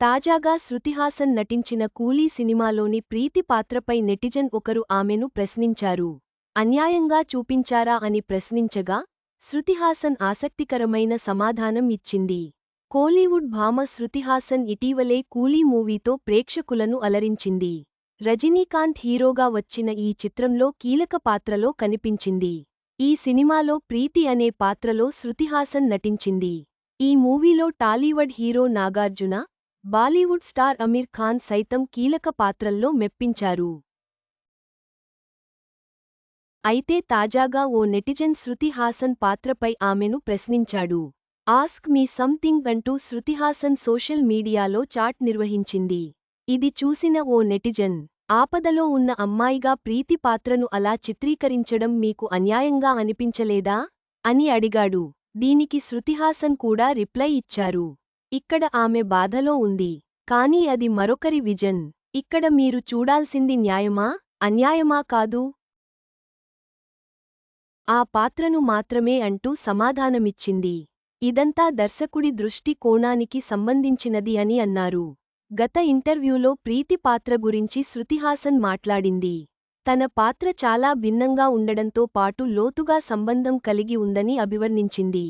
తాజాగా శృతిహాసన్ నటించిన కూలీ సినిమాలోని ప్రీతి పాత్రపై నెటిజన్ ఒకరు ఆమెను ప్రశ్నించారు. అన్యాయంగా చూపించారా అని ప్రశ్నించగా శృతిహాసన్ ఆసక్తికరమైన సమాధానం ఇచ్చింది. కోలీవుడ్ భామ శృతిహాసన్ ఇటీవలే కూలీ మూవీతో ప్రేక్షకులను అలరించింది. రజనీకాంత్ హీరోగా వచ్చిన ఈ చిత్రంలో కీలక పాత్రలో కనిపించింది. ఈ సినిమాలో ప్రీతి అనే పాత్రలో శృతిహాసన్ నటించింది. ఈ మూవీలో టాలీవుడ్ హీరో నాగార్జున బాలీవుడ్ స్టార్ అమీర్ ఖాన్ సైతం కీలక పాత్రల్లో మెప్పించారు. అయితే తాజాగా ఓ నెటిజన్ శృతి హాసన్ పాత్రపై ఆమెను ప్రశ్నించాడు. ఆస్క్ మీ సంథింగ్ అంటూ శృతిహాసన్ సోషల్ మీడియాలో చాట్ నిర్వహించింది. ఇది చూసిన ఓ నెటిజన్ ఆపదలో ఉన్న అమ్మాయిగా ప్రీతి పాత్రను అలా చిత్రీకరించడం మీకు అన్యాయంగా అనిపించలేదా? అని అడిగాడు. దీనికి శృతిహాసన్ కూడా రిప్లై ఇచ్చారు. ఇక్కడ ఆమె బాధలో ఉంది. కానీ అది మరొకరి విజన్. ఇక్కడ మీరు చూడాల్సింది న్యాయమా? అన్యాయమా కాదు? ఆ పాత్రను మాత్రమే అంటూ సమాధానమిచ్చింది. ఇదంతా దర్శకుడి దృష్టి కోణానికి సంబంధించినది అని అన్నారు. గత ఇంటర్వ్యూలో ప్రీతి పాత్ర గురించి శృతిహాసన్ మాట్లాడింది. తన పాత్ర చాలా భిన్నంగా ఉండడంతో పాటు లోతుగా సంబంధం కలిగి ఉందని అభివర్ణించింది.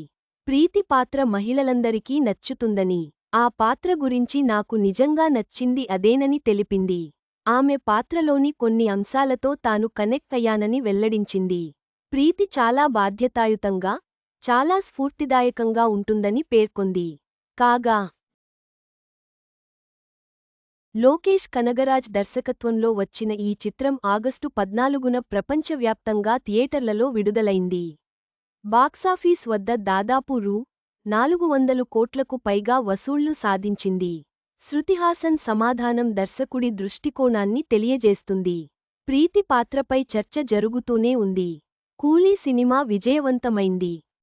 ప్రీతి పాత్ర మహిళలందరికీ నచ్చుతుందని ఆ పాత్ర గురించి నాకు నిజంగా నచ్చింది అదేనని తెలిపింది. ఆమె పాత్రలోని కొన్ని అంశాలతో తాను కనెక్ట్ అయ్యానని వెల్లడించింది. ప్రీతి చాలా బాధ్యతాయుతంగా చాలా స్ఫూర్తిదాయకంగా ఉంటుందని పేర్కొంది. కాగా లోకేష్ కనగరాజ్ దర్శకత్వంలో వచ్చిన ఈ చిత్రం ఆగస్టు పద్నాలుగున ప్రపంచవ్యాప్తంగా థియేటర్లలో విడుదలైంది. బాక్సాఫీస్ వద్ద దాదాపు రూ. నాలుగు వందలు కోట్లకు పైగా వసూళ్ళు సాధించింది. శృతిహాసన్ సమాధానం దర్శకుడి దృష్టికోణాన్ని తెలియజేస్తుంది. ప్రీతి పాత్రపై చర్చ జరుగుతూనే ఉంది. కూలీ సినిమా విజయవంతమైంది.